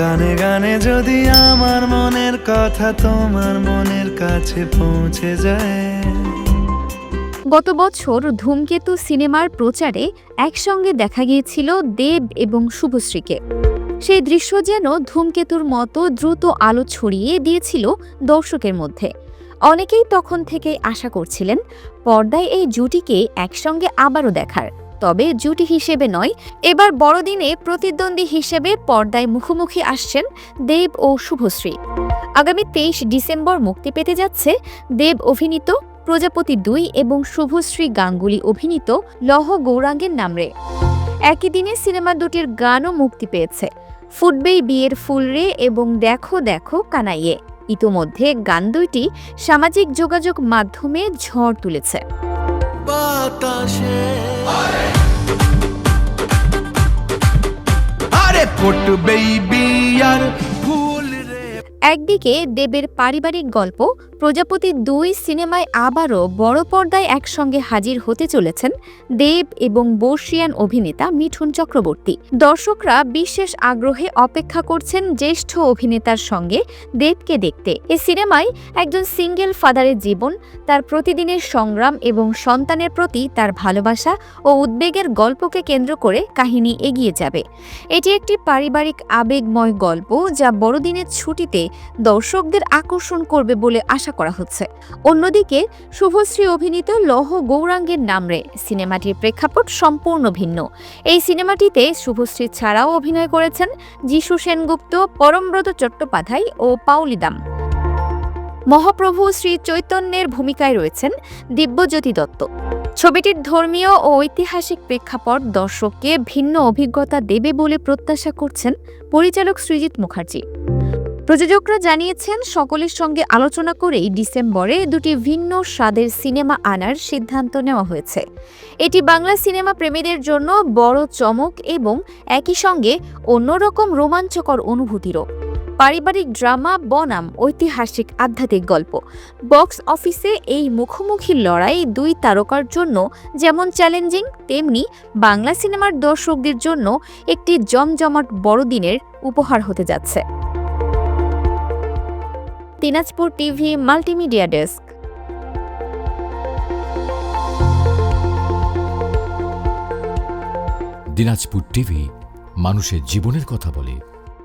গানে গানে যদি আমার মনের কথা তোমার মনের কাছে পৌঁছে যায়। গত বছর ধূমকেতু সিনেমার প্রচারে একসঙ্গে দেখা গিয়েছিল দেব এবং শুভশ্রীকে। সেই দৃশ্য যেন ধূমকেতুর মতো দ্রুত আলো ছড়িয়ে দিয়েছিল দর্শকের মধ্যে। অনেকেই তখন থেকেই আশা করছিলেন, পর্দায় এই জুটিকে একসঙ্গে আবারও দেখার। তবে জুটি হিসেবে নয়, এবার বড়দিনে প্রতিদ্বন্দ্বী হিসেবে পর্দায় মুখোমুখি আসছেন দেব ও শুভশ্রী। আগামী তেইশ ডিসেম্বর মুক্তি পেতে যাচ্ছে দেব অভিনীত প্রজাপতি দুই এবং শুভশ্রী গাঙ্গুলি অভিনীত লহ গৌরাঙ্গের নামরে। একই দিনে সিনেমা দুটির গানও মুক্তি পেয়েছে। ফুটবেই বিয়ের ফুল রে এবং দেখো দেখো কানাইয়ে। ইতোমধ্যে গান দুইটি সামাজিক যোগাযোগ মাধ্যমে ঝড় তুলেছে। বাতাসে। আরে ফুট বেবি আর একদিকে দেবের পারিবারিক গল্প, প্রজাপতি দুই সিনেমায় আবারও বড় পর্দায় একসঙ্গে হাজির হতে চলেছেন দেব এবং বর্ষিয়ান অভিনেতা মিঠুন চক্রবর্তী। দর্শকরা বিশেষ আগ্রহে অপেক্ষা করছেন জ্যেষ্ঠ অভিনেতার সঙ্গে দেবকে দেখতে। এ সিনেমায় একজন সিঙ্গেল ফাদারের জীবন, তার প্রতিদিনের সংগ্রাম এবং সন্তানের প্রতি তার ভালোবাসা ও উদ্বেগের গল্পকে কেন্দ্র করে কাহিনী এগিয়ে যাবে। এটি একটি পারিবারিক আবেগময় গল্প যা বড়দিনের ছুটিতে দর্শকদের আকর্ষণ করবে বলে আশা করা হচ্ছে। অন্যদিকে, শুভশ্রী অভিনীত লহ গৌরাঙ্গের নামরে সিনেমাটির প্রেক্ষাপট সম্পূর্ণ ভিন্ন। এই সিনেমাটিতে শুভশ্রী ছাড়াও অভিনয় করেছেন যিশু সেনগুপ্ত, পরমব্রত চট্টোপাধ্যায় ও পাউলিদাম মহাপ্রভু শ্রী চৈতন্যের ভূমিকায় রয়েছেন দিব্যজ্যোতি দত্ত। ছবিটির ধর্মীয় ও ঐতিহাসিক প্রেক্ষাপট দর্শককে ভিন্ন অভিজ্ঞতা দেবে বলে প্রত্যাশা করছেন পরিচালক সৃজিত মুখার্জি। প্রযোজকরা জানিয়েছেন, সকলের সঙ্গে আলোচনা করেই ডিসেম্বরে দুটি ভিন্ন স্বাদের সিনেমা আনার সিদ্ধান্ত নেওয়া হয়েছে। এটি বাংলা সিনেমা প্রেমীদের জন্য বড় চমক এবং একই সঙ্গে অন্যরকম রোমাঞ্চকর অনুভূতিরও। পারিবারিক ড্রামা, বনাম, ঐতিহাসিক আধ্যাত্মিক গল্প। বক্স অফিসে এই মুখোমুখি লড়াই দুই তারকার জন্য যেমন চ্যালেঞ্জিং, তেমনি বাংলা সিনেমার দর্শকদের জন্য একটি জমজমাট বড়দিনের উপহার হতে যাচ্ছে। Dinajpur TV multimedia desk. Dinajpur TV মানুষের জীবনের কথা বলে।